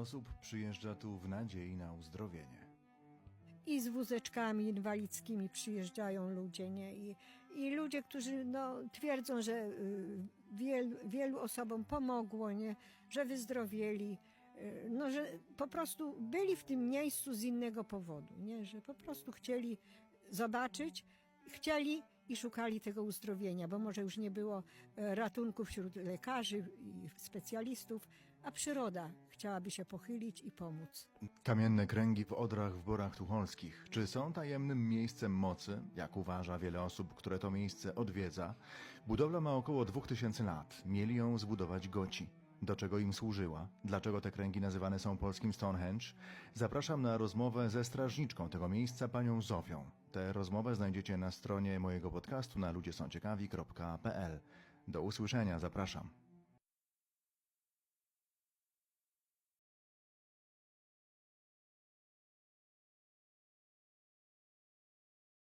osób przyjeżdża tu w nadziei na uzdrowienie. I z wózeczkami inwalidzkimi przyjeżdżają ludzie, nie? I, i ludzie, którzy no, twierdzą, że y, wielu, wielu osobom pomogło, nie? Że wyzdrowieli. y, No, że po prostu byli w tym miejscu z innego powodu, nie? Że po prostu chcieli zobaczyć, chcieli i szukali tego uzdrowienia, bo może już nie było e, ratunku wśród lekarzy i specjalistów, a przyroda chciałaby się pochylić i pomóc. Kamienne kręgi w Odrach w Borach Tucholskich. Czy są tajemnym miejscem mocy, jak uważa wiele osób, które to miejsce odwiedza? Budowla ma około 2000 lat. Mieli ją zbudować Goci. Do czego im służyła? Dlaczego te kręgi nazywane są polskim Stonehenge? Zapraszam na rozmowę ze strażniczką tego miejsca, panią Zofią. Tę rozmowę znajdziecie na stronie mojego podcastu na ludziesąciekawi.pl. Do usłyszenia, zapraszam.